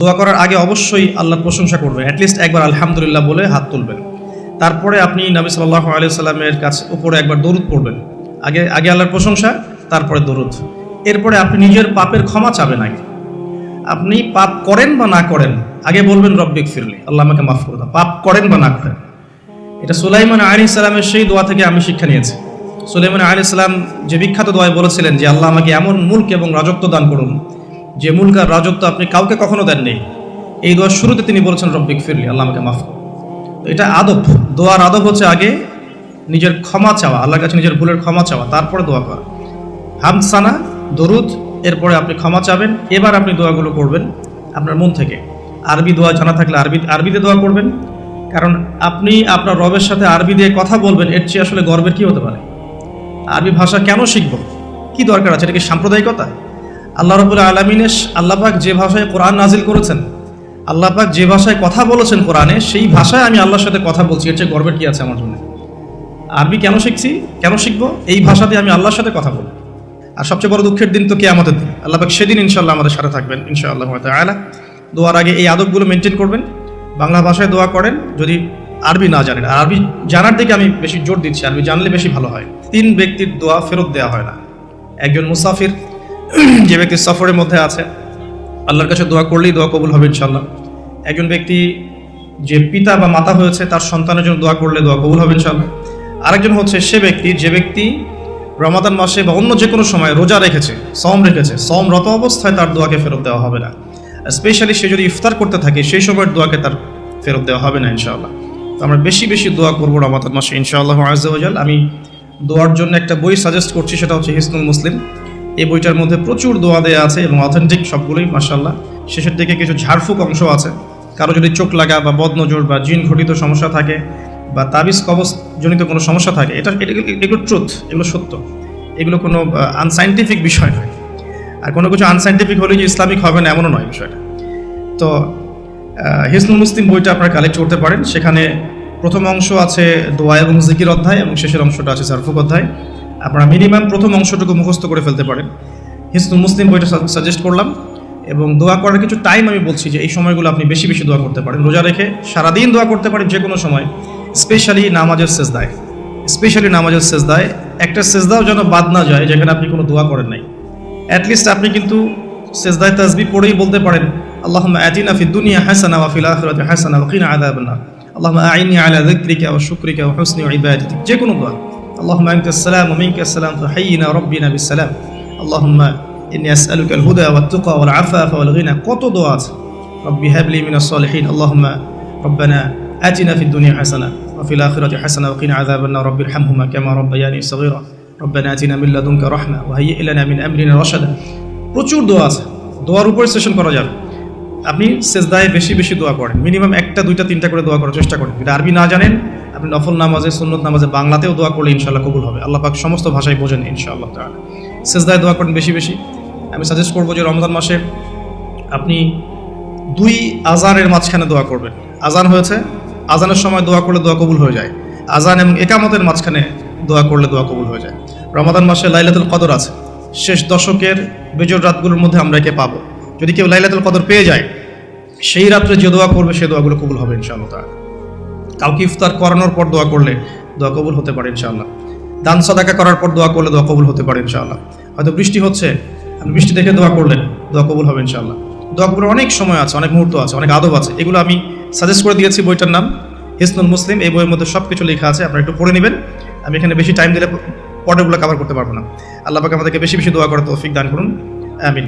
দোয়া করার আগে অবশ্যই আল্লাহর প্রশংসা করবেন। অ্যাটলিস্ট একবার আলহামদুলিল্লাহ বলে হাত তুলবেন। তারপরে আপনি নবী সাল্লাহ আলিয়া সাল্লামের কাছে উপরে একবার দরুদ পড়বেন। আগে আগে আল্লাহর প্রশংসা, তারপরে দরুদ। এরপরে আপনি নিজের পাপের ক্ষমা চাবেন আগে। আপনি পাপ করেন বা না করেন, আগে বলবেন রব্বিক ফিরলি আল্লাহ আমাকে মাফ করে দাও। পাপ করেন বা না করেন। এটা সুলাইমান আলী সালামের সেই দোয়া থেকে আমি শিক্ষা নিয়েছি। সুলাইমান আলী সালাম যে বিখ্যাত দোয়ায় বলেছিলেন যে, আল্লাহ আমাকে এমন মুল্ক এবং রাজত্ব দান করুন যে মুলকার রাজত্ব আপনি কাউকে কখনো দেননি, এই দোয়ার শুরুতে তিনি বলেছেন রব্বিক ফিরলি আল্লাহ আমাকে মাফ এটা আদব। দোয়ার আদব হচ্ছে আগে নিজের ক্ষমা চাওয়া, আল্লাহর কাছে নিজের ভুলের ক্ষমা চাওয়া, তারপরে দোয়া করা। হামসানা দরুদ, এরপরে আপনি ক্ষমা চাবেন, এবার আপনি দোয়াগুলো করবেন আপনার মন থেকে। আরবি দোয়া জানা থাকলে আরবি, আরবিতে দোয়া করবেন, কারণ আপনি আপনার রবের সাথে আরবি দিয়ে কথা বলবেন, এর চেয়ে আসলে গর্বের কী হতে পারে? আরবি ভাষা কেন শিখব? কি দরকার আছে? এটা কি সাম্প্রদায়িকতা? আল্লাহ রবুল্লা আলমিনের আল্লাপাক যে ভাষায় কোরআন নাজিল করেছেন আল্লাপাক যে ভাষায় কথা বলেছেন কোরআনে, সেই ভাষায় আমি আল্লাহর সাথে কথা বলছি। এর চেয়ে গর্বের কী আছে আমার জন্য? আরবি কেন শিখছি? কেন শিখব? এই ভাষাতে আমি আল্লাহর সাথে কথা বলব। আর সবচেয়ে বড় দুঃখের দিন তো কে আমাদের দিন। আল্লাহ পাক সেদিন ইনশাল্লাহ আমাদের সাথে থাকবেন, ইনশাআল্লাহ আলা দোয়ার আগে এই আদবগুলো মেনটেন করবেন। বাংলা ভাষায় দোয়া করেন, যদি আরবি না জানেন। আর আরবি জানার দিকে আমি বেশি জোর দিচ্ছি, আরবি জানলে বেশি ভালো হয়। তিন ব্যক্তির দোয়া ফেরত দেওয়া হয় না। একজন মুসাফির যে ব্যক্তি সফরের মধ্যে আছে, আল্লাহর কাছে দোয়া করলেই দোয়া কবুল হবে ইনশাল্লাহ একজন ব্যক্তি যে পিতা বা মাতা হয়েছে, তার সন্তানের জন্য দোয়া করলে দোয়া কবুল হবে ইনশাল্লাহ আরেকজন হচ্ছে সে ব্যক্তি, যে ব্যক্তি রমাদান মাসে বা অন্য যে কোনো সময় রোজা রেখেছে সম রেখেছে সমরত অবস্থায় তার দোয়াকে ফেরত দেওয়া হবে না। স্পেশালি সে যদি ইফতার করতে থাকে, সেই সময়ের দোয়াকে তার ফেরত দেওয়া হবে না ইনশাআল্লাহ। তো আমরা বেশি বেশি দোয়া করব রমাদান মাসে ইনশাআল্লাহ আজাল আমি দোয়ার জন্য একটা বই সাজেস্ট করছি, সেটা হচ্ছে হিসনুল মুসলিম। এই বইটার মধ্যে প্রচুর দোয়া দেওয়া আছে এবং অথেন্টিক সবগুলোই মাসাল্লাহ শেষের দিকে কিছু ঝাড়ফুঁক অংশ আছে। কারও যদি চোখ লাগা বা বদনজর বা জিন ঘটিত সমস্যা থাকে বা তাবিজ কবচ জনিত কোনো সমস্যা থাকে, এটা এগুলো ট্রুথ এগুলো সত্য। এগুলো কোনো আনসাইন্টিফিক বিষয় নয়। আর কোনো কিছু আনসাইন্টিফিক হলে যে ইসলামিক হবে না, এমনও নয় বিষয়টা। তো হিসনুল মুসলিম বইটা আপনারা কালেক্ট করতে পারেন। সেখানে প্রথম অংশ আছে দোয়া এবং জিকির অধ্যায় এবং শেষের অংশটা আছে সারফুক অধ্যায়। আপনারা মিনিমাম প্রথম অংশটুকু মুখস্থ করে ফেলতে পারেন। হিসনুল মুসলিম বইটা সাজেস্ট করলাম এবং দোয়া করার কিছু টাইম আমি বলছি যে এই সময়গুলো আপনি বেশি বেশি দোয়া করতে পারেন। রোজা রেখে সারাদিন দোয়া করতে পারেন যে কোনো সময়, স্পেশালি নামাজের শেষদায় স্পেশালি নামাজের শেষদায় একটা শেষদাও যেন বাদ না যায়, যেখানে আপনি কোনো দোয়া করেন নাই। অ্যাটলিস্ট আপনি কিন্তু সেজদায় তাসবি পড়েই বলতে পারেন আল্লাহ আতিনা ফি দুনিয়া হাসানা ফিল আখিরাতি হাসানা ওয়া নার আল্লাহ আইনি আলা যিকরিকা ওয়া শুকরিকা ওয়া হুসনি ইবাদাতিক যে কোনো দোয়া اللهم أنت السلام ومنك السلام فحينا ربنا بالسلام اللهم إني أسألك الهدى والتقى والعفاف والغنى কত দোয়া আছে ربي هب لي من الصالحين اللهم ربنا آتنا في الدنيا حسنة وفي الآخرة حسنة وقنا عذاب النار رب ارحمهما كما ربياني صغيرا ربنا آتنا من لدنك رحمة وهيئ لنا من أمرنا رشدا প্রচুর দোয়া আছে দোয়ার উপর সেশন করা যাবে আপনি সেজদায় বেশি বেশি দোয়া করেন। মিনিমাম একটা, দুইটা, তিনটা করে দোয়া করার চেষ্টা করেন। যদি আরবি না জানেন, আপনি নফল নামাজে, সুন্নত নামাজে বাংলাতেও দোয়া করলে ইনশাল্লাহ কবুল হবে। আল্লাহ পাক সমস্ত ভাষায় বোঝেন ইনশাআল্লাহ তাআলা। সেজদায় দোয়া করেন বেশি বেশি। আমি সাজেস্ট করব যে রমজান মাসে আপনি দুই আজানের মাঝখানে দোয়া করবেন। আজান হয়েছে, আজানের সময় দোয়া করলে দোয়া কবুল হয়ে যায়। আজান এবং একামতের মাঝখানে দোয়া করলে দোয়া কবুল হয়ে যায়। রমাদান মাসে লাইলাতুল কদর আছে। শেষ দশকের বেজর রাতগুলোর মধ্যে আমরা একে পাবো। যদি কেউ লাইলাতুল কদর পেয়ে যায়, সেই রাত্রে যে দোয়া করবে, সে দোয়াগুলো কবুল হবে ইনশাআল্লাহ কাউকে ইফতার করানোর পর দোয়া করলে দোয়া কবুল হতে পারে ইনশাআল্লাহ। দান সদাকা করার পর দোয়া করলে দোয়া কবুল হতে পারে ইনশাআল্লাহ। হয়তো বৃষ্টি হচ্ছে, আপনি বৃষ্টি দেখে দোয়া করলেন, দোয়া কবুল হবে ইনশাআল্লাহ। দোয়া কবুলের অনেক সময় আছে, অনেক মুহূর্ত আছে, অনেক আদব আছে। এগুলো আমি সাজেস্ট করে দিয়েছি বইটার নাম, হিসনুল মুসলিম। এই বইয়ের মধ্যে সব কিছু লেখা আছে, আপনারা একটু পড়ে নেবেন। আমি এখানে বেশি টাইম দিলে পর্ডগুলো কভার করতে পারব না। আল্লাহ পাক আমাদেরকে বেশি বেশি দোয়া করে তৌফিক দান করুন। আমিন।